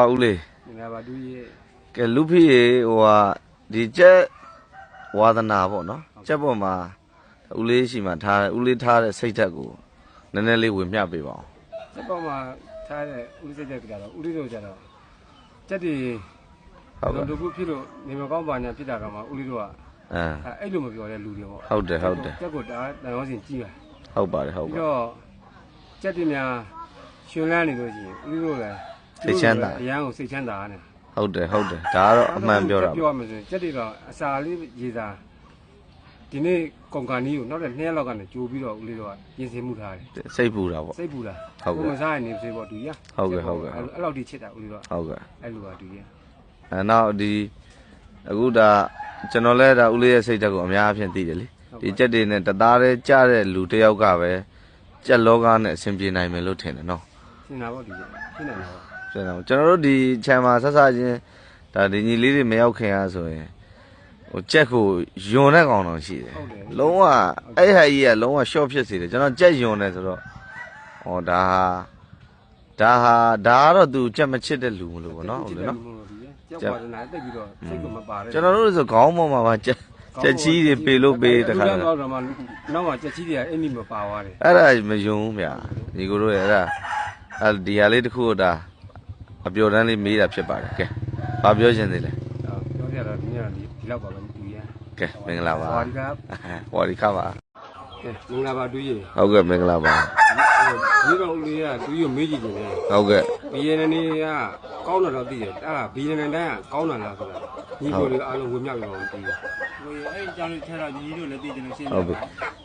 ဟာဦးလေးငါပါတူရဲ့ကဲလူဖြစ်ရေဟိုဟာဒီကြက်ဝါသနာပေါ့နော်ကြက်ပေါ်မှာဦးလေးရှိမှထားတယ်ဦးလေးထားတဲ့စိတ်ဓာတ်ကိုနည်းနည်းလေးဝင်မျှပေးပါအောင်စက်ပေါ်မှာထားတဲ့ဦးစိတ်တဲ့ကြတော့ဦးလေးတို့ကြတော့စက်တွေဟုတ်ကဲ့တို့ခုဖြစ်လို့နေမကောင်းပါညာဖြစ်တာကမှဦးလေးတို့ကအမ်အဲအဲ့လိုမပြောတဲ့လူတွေပေါ့ဟုတ်တယ်ဟုတ်တယ်စက်ကိုတားတန်ရောစင်ကြီးပါဟုတ်ပါတယ်ဟုတ်ပြီးပါတော့စက်တွေများရှင်လန်းနေလို့ရှိရင်ဦးလေးတို့လည်း စိတ်ချမ်းသာအရန်ကိုစိတ်ချမ်းသာရတယ်ဟုတ်တယ်ဟုတ်တယ်ဒါကတော့အမှန်ပြောတာပြောရမယ်ဆိုရင်စက်တွေတော့အစာလေးရေစာဒီနေ့ကုန်ကန်ကြီးကိုနောက်တဲ့နှစ်ရက်လောက်ကနေကြိုးပြီးတော့ဦးလေးတို့ကပြင်ဆင်မှုထားတယ်စိတ်ပူတာပေါ့စိတ်ပူတာဟုတ်ကဲ့ကိုမစားရနေစေပေါ့တူရဟုတ်ကဲ့ဟုတ်ကဲ့အဲ့အဲ့လောက်ထိချစ်တာဦးလေးတော့ဟုတ်ကဲ့အဲ့လိုပါတူရအဲနောက်ဒီအခုဒါကျွန်တော်လဲဒါဦးလေးရဲ့စိတ်ဓာတ်ကိုအများအပြားသိတယ်လေဒီကြက်တွေနဲ့တသားတည်းကြားတဲ့လူတစ်ယောက်ကပဲကြက်လောကနဲ့အဆင်ပြေနိုင်မယ်လို့ထင်တယ်နော်ရှင်းတာပေါ့တူရရှင်းနေတာပေါ့ ကျွန်တော်ကျွန်တော်တို့ဒီခြံမှာဆက်ဆချင်းဒါဒီညီလေးတွေမရောက်ခင်အားဆိုရင်ဟိုကြက်ကိုယွန်တဲ့ကောင်တော့ရှိတယ်လုံးဝအဲ့ဟာကြီးကလုံးဝ short ဖြစ်စေတယ်ကျွန်တော်ကြက်ယွန်တယ်ဆိုတော့ဟောဒါဟာဒါဟာဒါကတော့ तू ကြက်မချစ်တဲ့လူမလို့ပေါ့နော်ဟုတ်တယ်နော်ကျောက်ပါဒနာတက်ပြီးတော့စိတ်ကမပါတဲ့ကျွန်တော်တို့ဆိုခေါင်းပေါ်မှာပါကြက်ကြက်ချီးတွေပေလို့ပေးတခါတော့တော့မှနောက်မှကြက်ချီးတွေကအဲ့ဒီမပါသွားတယ်အဲ့ဒါမယုံဘူးဗျာဒီကိုတို့ရဲ့အဲ့ဒါအဲ့ဒီဟာလေးတစ်ခုကဒါ အပျော်တမ်းလေးမေးတာဖြစ်ပါတယ်ကဲဘာပြောချင်သေးလဲပြောပြတော့ဒီနေ့ဒီဒီလောက်ပါပဲတူရကဲမင်္ဂလာပါဟောဒီကဟောဒီခါပါကဲမင်္ဂလာပါတူရဟုတ်ကဲ့မင်္ဂလာပါဒီတော့ဦးလေးကတူရမေးကြည့်တယ်ဟုတ်ကဲ့ဘီယန်နေကကောင်းတာတော့သိတယ်အဲ့ဒါဘီယန်နေတိုင်းကကောင်းတာလားဆိုတာညီကိုလေးအားလုံးဝင်မြောက်ရအောင်သိတယ်ဟိုအဲ့အကြောင်းလေးထဲတော့ညီတို့လည်းသိတယ်လို့ရှင်းဟုတ်ပြီ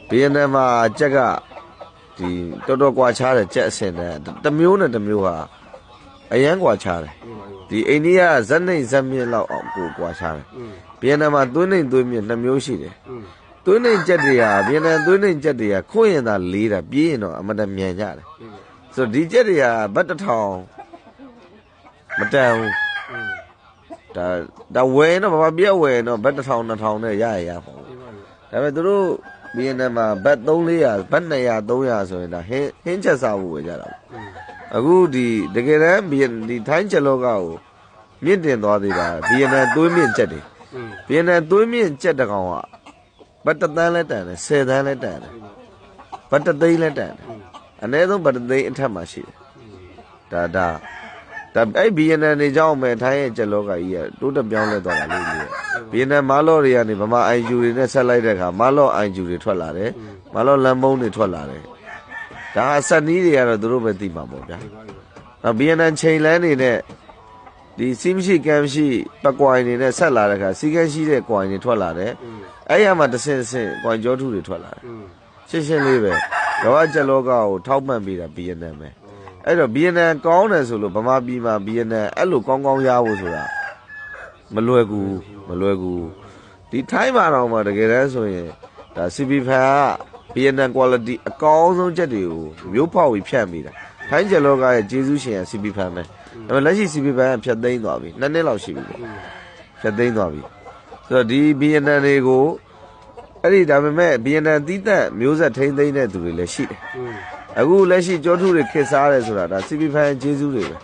ဘီယန်နယ်မှာကြက်ကဒီတော်တော်ကွာခြားတယ်ကြက်အစင်တဲ့တစ်မျိုးနဲ့တစ်မျိုးဟာ အရန်ကွာခြားတယ်ဒီအိန္ဒိယဇက်နှိမ်ဇက်မြင့်လောက်အောင်ကိုကွာခြားတယ်ဗီယက်နမ်မှာသွေးနှိမ်သွေးမြင့်နှစ်မျိုးရှိတယ်သွေးနှိမ်ကြက်တွေကဗီယက်နမ်သွေးနှိမ်ကြက်တွေကခွင့်ရင်သာလေးတာပြေးရင်တော့အမတန်မြန်ကြတယ်ဆိုတော့ဒီကြက်တွေကဘတ်တထောင်မတန်ဘူးဒါဒါဝယ်တော့ဘာပြက်ဝယ်တော့ဘတ်1000 2000နဲ့ရရရပေါ့ဒါပေမဲ့သူတို့ဘီအန်အမ်မှာဘတ်300 400ဘတ်200 300ဆိုရင်ဒါဟင်းဟင်းချက်စားဖို့ဝယ်ကြတာပေါ့ အခုဒီတကယ်တမ်းဘီယန်ဒီထိုင်းချက်လောကကိုမြင့်တင်သွားသေးတာဘီယန်နယ်သွေးမြင့်ချက်တွေอืมဘီယန်နယ်သွေးမြင့်ချက်တစ်ကောင်ကဘတ်တစ်သန်းလဲတန်တယ်10သန်းလဲတန်တယ်ဘတ်တစ်သိန်းလဲတန်တယ်အနည်းဆုံးဘတ်တစ်သိန်းအထက်မှာရှိတယ်ဒါဒါဒါအဲ့ဘီယန်နယ်နေကြောင်းမဲ့ထိုင်းရဲ့ချက်လောကကြီးကတိုးတက်ပြောင်းလဲသွားတာလေးကြီးဘီယန်နယ်မားလော့တွေကနေဗမာအိုင်ဂျူတွေနဲ့ဆက်လိုက်တဲ့အခါမားလော့အိုင်ဂျူတွေထွက်လာတယ်မားလော့လမ်းမုံတွေထွက်လာတယ် ဒါအဆက်နီးတွေကတော့သူတို့ပဲသိမှာပေါ့ဗျာနောက် BNN ချိန်လန်းနေတဲ့ဒီစီးမရှိကမ်းမရှိပကွိုင်နေနဲ့ဆက်လာတဲ့ခါစီကမ်းရှိတဲ့ကွိုင်တွေထွက်လာတယ်အဲ့ရမှာတဆင်ဆင်ကွိုင်ကြောထုတွေထွက်လာတယ်ရှင်းရှင်းလေးပဲကမ္ဘာကျလောကကိုထောက်ပံ့ပေးတာ BNN ပဲအဲ့တော့ BNN ကောင်းတယ်ဆိုလို့ဗမာပြည်မှာ BNN အဲ့လိုကောင်းကောင်းရဖို့ဆိုတာမလွယ်ကူမလွယ်ကူဒီထိုင်းမှာတော့မှတကယ်တမ်းဆိုရင်ဒါ CP ဖန်က BNN quality အကောင်းဆုံးချက်တွေကိုမျိုးဖောက်ပြီးဖြန့်မိတာထိုင်းကျက်လောကရဲ့ကျေးဇူးရှင်က CP ဖန်ပဲဒါပေမဲ့လက်ရှိ CP ဖန်ကဖြတ်သိမ်းသွားပြီနှစ်နှစ်လောက်ရှိပြီပေါ့ဖြတ်သိမ်းသွားပြီဆိုတော့ဒီ BNN တွေကိုအဲ့ဒီဒါပေမဲ့ BNN တီးသက်မျိုးဆက်ထိမ့်သိမ်းတဲ့သူတွေလည်းရှိတယ်อืมအခုလက်ရှိကြောထုတွေခစ်စားတယ်ဆိုတာဒါ CP ဖန်ရဲ့ကျေးဇူးတွေပဲ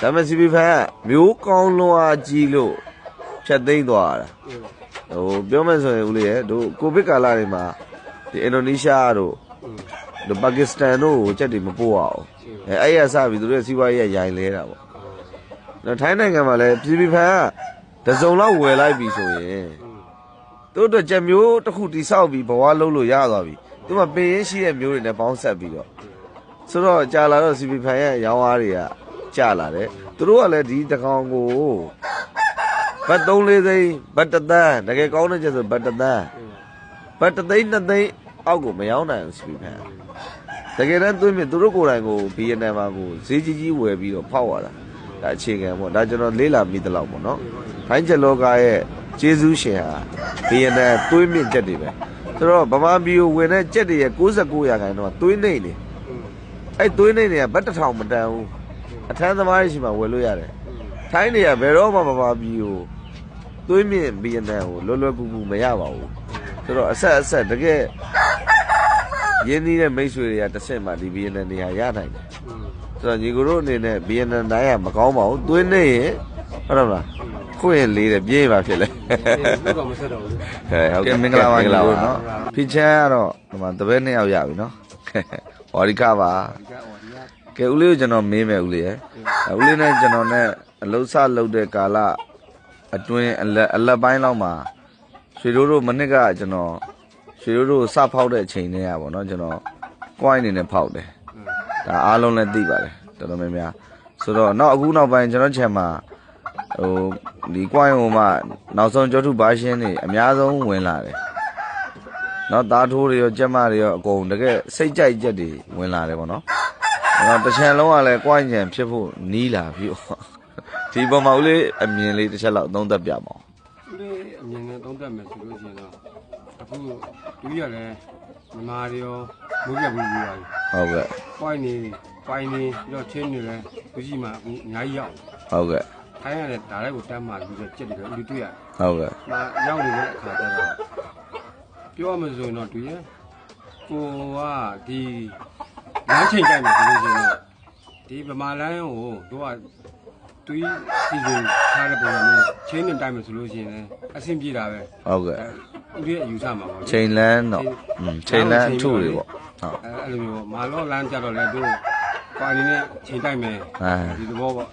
ဒါပေမဲ့ CP ဖန်ကမျိုးကောင်းလွန်အားကြီးလို့ဖြတ်သိမ်းသွားတာဟိုပြောမယ်ဆိုရင်ဦးလေးရဲ့တို့ကိုဗစ်ကာလတွေမှာ ဒီအင်ဒိုနီးရှားတို့ဒီပါကစ္စတန်တို့ကိုချက်တွေမပို့ရအောင်အဲအဲ့ရစပြီသူတို့ရဲ့စီးပွားရေးကရိုင်လဲတာပေါ့နော်ထိုင်းနိုင်ငံမှာလည်းပြည်ပြည်ဖန်ကတစ်စုံလောက်ဝယ်လိုက်ပြီဆိုရင်တို့တို့ချက်မျိုးတစ်ခုတိဆောက်ပြီးဘဝလုံးလို့ရသွားပြီသူမှပင်ရင်းရှိတဲ့မျိုးတွေနဲ့ပေါင်းဆက်ပြီးတော့ဆိုတော့ကြာလာတော့စီပီဖန်ရဲ့ရောင်းအားတွေကကြာလာတယ်သူတို့ကလည်းဒီတကောင်ကိုဘတ်3 4သိန်းဘတ်တစ်သန်းတကယ်ကောင်းတဲ့ချက်ဆိုဘတ်တစ်သန်း ဘတ်တစ်သိန်းနှစ်သိန်းအောက်ကိုမရောက်နိုင်ဘူးစီပီဖန်ကတကယ်တမ်းသွင်းမြင်သူတို့ကိုယ်တိုင်ကိုဘီယန်နမ်မှာကိုဈေးကြီးကြီးဝယ်ပြီးတော့ဖောက်ရတာဒါအခြေခံပေါ့ဒါကျွန်တော်လေးလာမိသလောက်ပေါ့နော်ထိုင်းချက်လောကရဲ့ကျေးဇူးရှင်ဟာဘီယန်နမ်သွင်းမြင့်ချက်တွေပဲဆိုတော့ဗမာပြည်ကိုဝင်တဲ့ချက်တွေရဲ့69ရာခိုင်နှုန်းကသွင်းနေနေအဲ့သွင်းနေနေကဘတ်တစ်ထောင်မတန်ဘူးအထမ်းသမားတွေရှိမှဝယ်လို့ရတယ်ထိုင်းတွေကဘယ်တော့မှမပါပြီးကိုသွေးမြင့်ဘီယန်နန်ကိုလွယ်လွယ်ကူကူမရပါဘူး ဆိုတော့အဆက်အဆက်တကယ်ရင်းနှီးတဲ့မိတ်ဆွေတွေကတစ်ဆင့်မှဒီဘီယန်နန်နေရာရနိုင်တယ်ဆိုတော့ညီကိုတို့အနေနဲ့ BNN တိုင်းကမကောင်းပါဘူးသွင်းနေရင်ဟုတ်တယ်မလားခွင့်ရင်လေးတယ်ပြေးပါဖြစ်လေဘူးတော့မဆက်တော့ဘူးဟဲ့ဟုတ်ကဲ့မင်္ဂလာပါညီကိုနော်ဖိချမ်းကတော့ဒီမှာတပည့်နှစ်ယောက်ရပြီနော်ဝါရီကပါဒီကအော်ဒီကကဲဦးလေးကိုကျွန်တော်မေးမယ်ဦးလေးရယ်အဲဦးလေးနဲ့ကျွန်တော်နဲ့အလုံးစလုပ်တဲ့ကာလအတွင်းအလက်အလက်ပိုင်းလောက်မှာ ရွှေတို့တို့မနစ်ကကျွန်တော်ရွှေတို့တို့စဖောက်တဲ့အချိန်တည်းอ่ะဗောနော်ကျွန်တော် coin အနေနဲ့ဖောက်တယ်ဒါအားလုံးလည်းသိပါတယ်တော်တော်များများဆိုတော့နောက်အခုနောက်ပိုင်းကျွန်တော်ချန်မှာဟိုဒီ coin ဟိုမှာနောက်ဆုံးကျောထုဘာရှင်းနေအများဆုံးဝင်လာတယ်နော်သားထိုးတွေရောကြက်မတွေရောအကုန်တကယ်စိတ်ကြိုက်ချက်တွေဝင်လာတယ်ဗောနော်ကျွန်တော်တစ်ချန်လုံးကလည်းကွိုင်းညံဖြစ်ဖို့နီးလာပြီ။ဒီပုံမှာဦးလေးအမြင်လေးတစ်ချက်လောက်သုံးသပ်ပြပါဦးဦးလေး အမြင်နဲ့သုံးသပ်မယ်ဆိုလို့ရှိရင်တော့အခုဒူရလည်းမြန်မာတွေရောမုန်းရဘူးပြီးပါပြီ။ဟုတ်ကဲ့ပွိုင်းနေပွိုင်းနေပြီးတော့ချင်းနေလဲလူကြီးမှာအခုအများကြီးရောက်ဟုတ်ကဲ့ခိုင်းရတဲ့ဒါလည်းကိုတမ်းမှလူတွေကြက်တယ်လို့လူတွေ့ရဟုတ်ကဲ့မရောက်နေတဲ့အခါကျတော့ပြောရမဆိုရင်တော့တွေ့ရကိုကဒီလမ်းချိန်ကြိုက်မယ်ဆိုလို့ရှိရင်တော့ဒီဗမာလမ်းကိုတို့က တွေးစီစဉ်ထားတဲ့ပုံစံမျိုးချင်းနေတိုက်မယ်ဆိုလို့ရှိရင်လည်းအဆင်ပြေတာပဲဟုတ်ကဲ့ဦးရဲ့အယူဆမှာပေါ့လေချိန်လန်းတော့อืมချိန်လန်းအထုတွေပေါ့ဟုတ်အဲအဲ့လိုမျိုးမာလောလမ်းကြတော့လေတို့ကွာအနေနဲ့ချိန်တိုက်မယ်အဲဒီသဘောပေါ့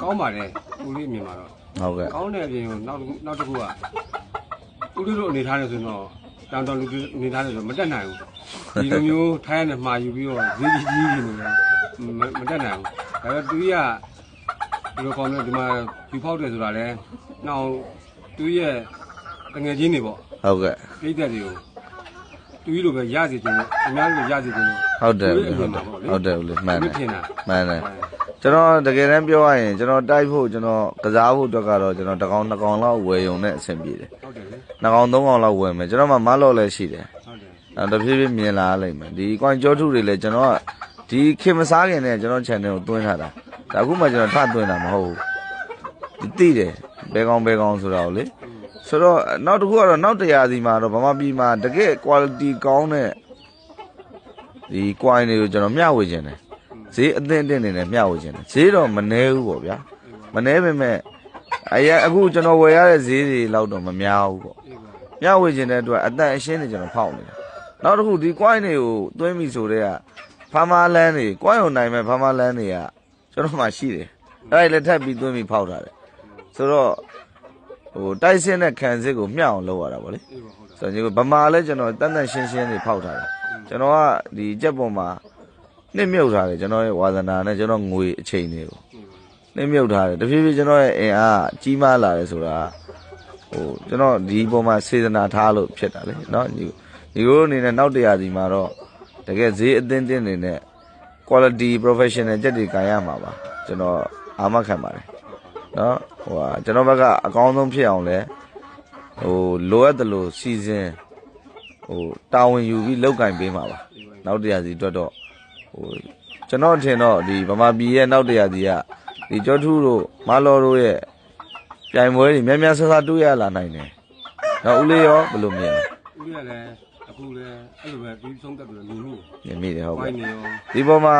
ကောင်းပါတယ်ဦးလေးမြင်ပါတော့ဟုတ်ကဲ့ကောင်းတဲ့အပြင်ကိုနောက်တစ်ခုနောက်တစ်ခုကဦးလေးတို့အနေထားနေဆိုတော့တန်တော်လူတွေအနေထားနေဆိုမတက်နိုင်ဘူးဒီလိုမျိုးထိုင်းရနေမှာယူပြီးတော့ဈေးကြီးကြီးနေတယ်မမတက်နိုင်ဘူးဒါပေမဲ့သူကြီးက ဒီလိုကောင်းတယ်ဒီမှာယူဖောက်တယ်ဆိုတာလဲနောက်သူရဲ့တငယ်ချင်းတွေပေါ့ဟုတ်ကဲ့ပြိတ္တတွေကိုသူကြီးလိုပဲရစီခြင်းလို့အများကြီးလိုရစီခြင်းလို့ဟုတ်တယ်သူဦးရဲ့လေးအဟုမြတ်င်တယ်ပါပေါ့လေဟုတ်တယ်ဦးလေးမှန်တယ်ထင်တာမှန်တယ်ကျွန်တော်တကယ်တမ်းပြောရရင်ကျွန်တော်တိုက်ဖို့ကျွန်တော်ကစားဖို့အတွက်ကတော့ကျွန်တော်တစ်ကောင်နှစ်ကောင်လောက်ဝယ်ယုံနဲ့အဆင်ပြေတယ်ဟုတ်တယ်လေနှစ်ကောင်သုံးကောင်လောက်ဝယ်မယ်ကျွန်တော်မှမလော့လည်းရှိတယ်ဟုတ်တယ်အဲတဖြည်းဖြည်းမြင်လာရလိမ့်မယ်ဒီကွန်ကြောထုတွေလည်းကျွန်တော်ကဒီခင်မစားခင်နဲ့ကျွန်တော် channel ကိုသွင်းထားတာ ဒါအခုမှကျွန်တော်ထသွင်းတာမဟုတ်ဘူးသိတယ်ဘယ်ကောင်ဘယ်ကောင်ဆိုတာကိုလေဆိုတော့နောက်တစ်ခုကတော့နောက်တရားစီမှာတော့ဗမာပြည်မှာတကယ် quality ကောင်းတဲ့ဒီ coin တွေကိုကျွန်တော်မျှဝေခြင်းတယ်ဈေးအသင့်အင့်နေနဲ့မျှဝေခြင်းတယ်ဈေးတော့မနှဲဘူးပေါ့ဗျာမနှဲပေမဲ့အရင်အခုကျွန်တော်ဝယ်ရတဲ့ဈေးတွေလောက်တော့မများဘူးပေါ့အေးပါမျှဝေခြင်းတဲ့အတွက်အတန်အရှင်းနေကျွန်တော်ဖောက်နေတာနောက်တစ်ခုဒီ coin တွေကိုသွင်းပြီဆိုတဲ့ကဖာမာလန်းတွေ coin ကိုနိုင်မဲ့ဖာမာလန်းတွေက ကျွန်တော်မှရှိတယ်အဲ့ဒါလည်းထပ်ပြီးသွင်းပြီးဖောက်ထားတယ်ဆိုတော့ဟိုတိုက်စင်းတဲ့ခံစစ်ကိုမျှအောင်လုပ်ရတာဗောလေ အေးပါဟုတ်တယ် ဆိုတော့ဒီဗမာလည်းကျွန်တော်တန်တန်ရှင်းရှင်းတွေဖောက်ထားတယ်ကျွန်တော်ကဒီကြက်ပေါ်မှာနှစ်မြုပ်ထားတယ်ကျွန်တော်ရဲ့ဝါသနာနဲ့ကျွန်တော်ငွေအချိန်တွေကို အေးပါ နှိမ့်မြုပ်ထားတယ်တဖြည်းဖြည်းကျွန်တော်ရဲ့အင်အားကြီးမားလာတယ်ဆိုတာဟိုကျွန်တော်ဒီပုံမှာစေတနာထားလို့ဖြစ်တာလေเนาะဒီဒီလိုအနေနဲ့နောက်တရားစီမှာတော့တကယ်ဈေးအသင်းတင်းနေနဲ့ quality professional ကြက်တွေကန်ရမှာပါကျွန်တော်အာမခံပါတယ်နော်ဟိုဟာကျွန်တော်ဘက်ကအကောင်းဆုံးဖြစ်အောင်လဲဟိုလိုအပ်တယ်လို့စီစဉ်ဟိုတာဝန်ယူပြီးလုပ်ကင်ပေးမှာပါနောက်တရားစီအတွက်တော့ဟိုကျွန်တော်ထင်တော့ဒီဗမာပြည်ရဲ့နောက်တရားစီကဒီကျောထူးတို့မာလော်တို့ရဲ့ပြိုင်ပွဲတွေများများဆဆတွေ့ရလာနိုင်တယ်။နောက်ဦးလေးရောဘယ်လိုမြင်လဲ။ဦးလေးကလည်း အခုလည်းအဲ့လိုပဲပြီးဆုံးသက်တယ်လူမှု။မြင်မိတယ်ဟုတ်ဝိုကဲ့င်းနေရော။ဒီပေါ်မှာ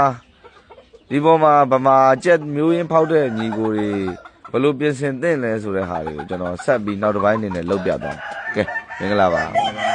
ဒီပေါ်မှာဗမာကြက်မျိုးရင်းဖောက်တဲ့ညီကိုတွေဘယ်လိုပြင်ဆင်သင့်လဲဆိုတဲ့ဟာတွေကိုကျွန်တော်ဆက်ပြီးနောက်တစ်ပိုင်းအနေနဲ့လုပ်ပြသွားမယ်။ကဲမင်္ဂလာပါဟုတ်ပါ